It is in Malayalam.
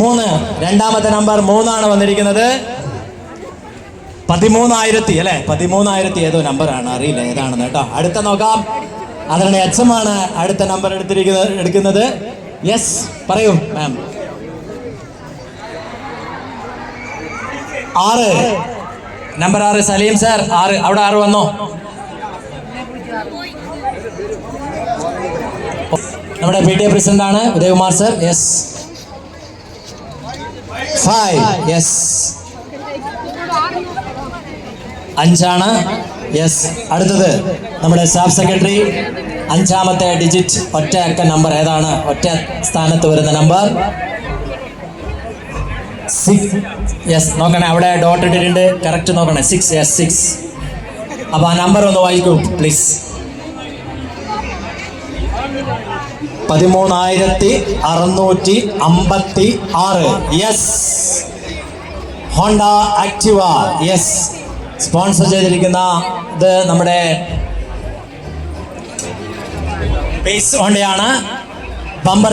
മൂന്ന്. രണ്ടാമത്തെ നമ്പർ മൂന്നാണ് വന്നിരിക്കുന്നത്. പതിമൂന്നായിരത്തി അല്ലെ? പതിമൂന്നായിരത്തി ഏതോ ആണ്. അറിയില്ല ഏതാണെന്ന് കേട്ടോ. അടുത്ത നോക്കാം. അതിനുള്ള എച്ച് എം ആണ് അടുത്ത നമ്പർ എടുത്തിരിക്കുന്നത് എടുക്കുന്നത്. യെസ് പറയൂ മാം ആറ്. നമ്പർ ആറ് സലീം സാർ ആറ്. അവിടെ ആറ് വന്നോ? നമ്മുടെ പി ടി എ പ്രസിഡന്റ് ആണ് Udayakumar sir yes five yes അഞ്ചാണ്. യെസ് അടുത്തത് നമ്മുടെ സ്റ്റാഫ് സെക്രട്ടറി അഞ്ചാമത്തെ ഡിജിറ്റ് ഒറ്റ അക്ക നമ്പർ ഏതാണ്? ഒറ്റ സ്ഥാനത്ത് വരുന്ന നമ്പർ യെസ് നോക്കണേ അവിടെ ഡോട്ട് ഇട്ടിട്ടുണ്ട്. കറക്റ്റ് നോക്കണേ. സിക്സ് യെസ് സിക്സ് അപ്പൊ ആ നമ്പർ ഒന്ന് വായിക്കൂ പ്ലീസ് പതിമൂന്നായിരത്തി അറുന്നൂറ്റി അമ്പത്തി ആറ് yes Honda Activa yes sponsor ചെയ്തിരിക്കുന്ന ഇത് നമ്മുടെ ബേസ് ഹോണ്ടയാണ് ബമ്പർ